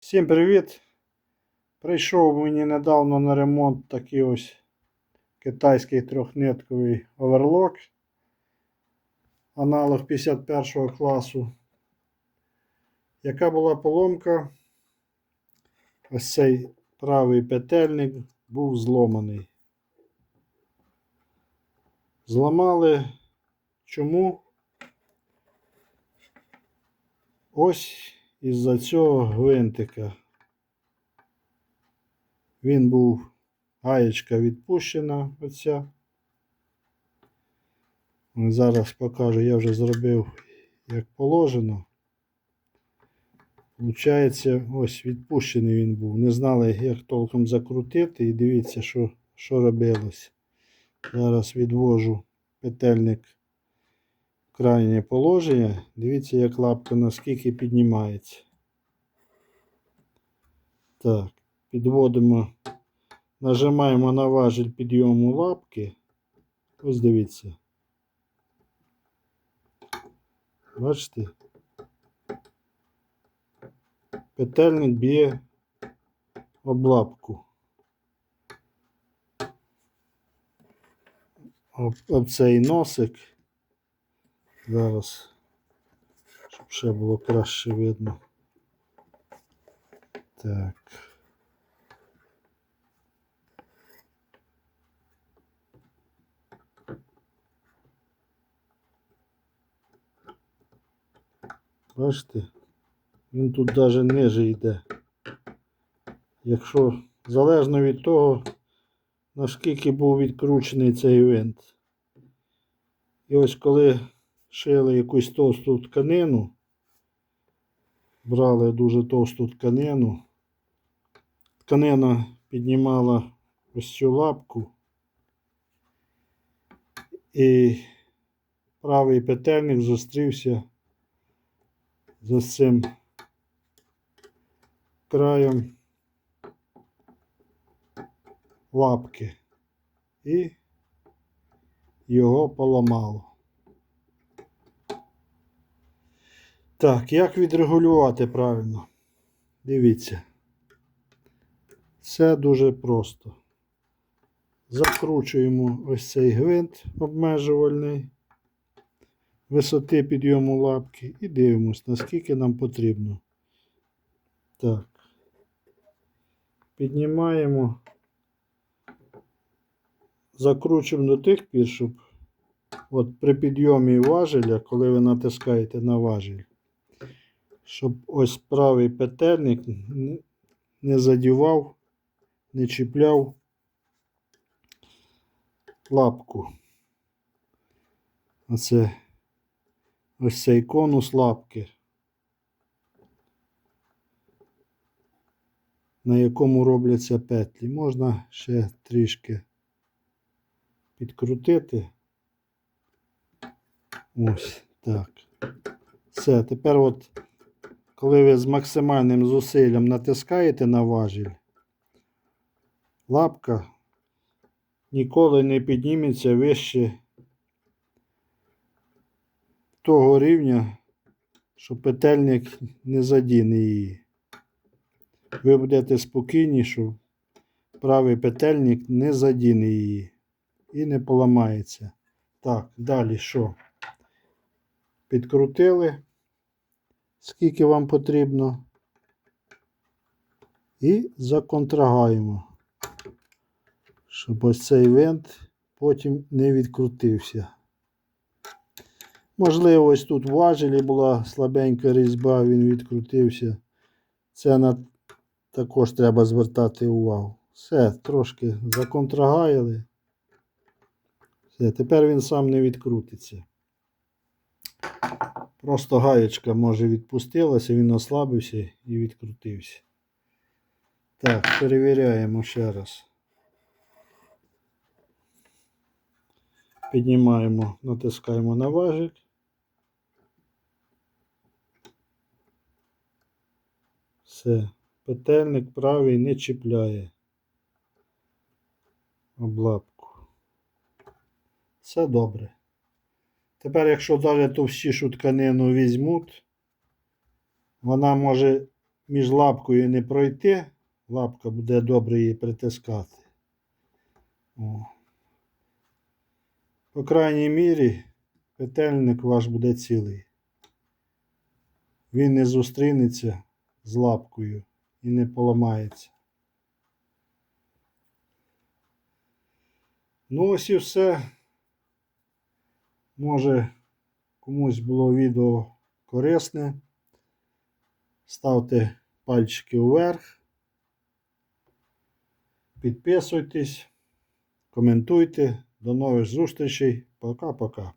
Всім привіт! Прийшов мені недавно на ремонт такий ось китайський трьохнитковий оверлок. Аналог 51 класу. Яка була поломка? Ось цей правий петельник був зломаний. Зламали чому? Ось із-за цього гвинтика. Він був гаєчка відпущена оця. Зараз покажу, я вже зробив як положено. Получається, ось відпущений він був. Не знали, як толком закрутити. І дивіться, що, що робилось. Зараз відвожу петельник крайнє положення. Дивіться, як лапка наскільки піднімається. Так, підводимо, нажимаємо на важіль підйому лапки. Ось дивіться. Бачите? Петельник б'є об лапку. Об, об цей носик. Зараз, щоб ще було краще видно. Так. Бачите? Він тут навіть ниже йде. Якщо залежно від того, наскільки був відкручений цей винт. І ось коли шили якусь товсту тканину, брали дуже товсту тканину, тканина піднімала ось цю лапку, і правий петельник зустрівся з цим краєм лапки. І його поламало. Так, як відрегулювати правильно? Дивіться. Все дуже просто. Закручуємо ось цей гвинт обмежувальний висоти підйому лапки і дивимось, наскільки нам потрібно. Так. Піднімаємо, закручуємо до тих пір, щоб от при підйомі важеля, коли ви натискаєте на важіль, щоб ось правий петельник не- задівав, не чіпляв лапку. Оце ось цей конус лапки, на якому робляться петлі. Можна ще трішки підкрутити. Ось так. Все, тепер от, коли ви з максимальним зусиллям натискаєте на важіль, лапка ніколи не підніметься вище того рівня, що петельник не задіне її. Ви будете спокійні, що правий петельник не задіне її і не поламається. Так, далі що? Підкрутили, скільки вам потрібно. І законтрагаємо, щоб ось цей винт потім не відкрутився. Можливо, ось тут в важелі була слабенька різьба, він відкрутився. Це на... також треба звертати увагу. Все, трошки законтрагаяли. Все, тепер він сам не відкрутиться. Просто гаєчка може відпустилася, він ослабився і відкрутився. Так, перевіряємо ще раз. Піднімаємо, натискаємо на важик. Все. Петельник правий не чіпляє облапку. Все добре. Тепер, якщо далі товстішу тканину візьмуть, вона може між лапкою не пройти, лапка буде добре її притискати. О. По крайній мірі, петельник ваш буде цілий. Він не зустрінеться з лапкою і не поламається. Ну, ось і все. Може, комусь було відео корисне. Ставте пальчики вверх. Підписуйтесь, коментуйте. До нових зустрічей. Пока-пока.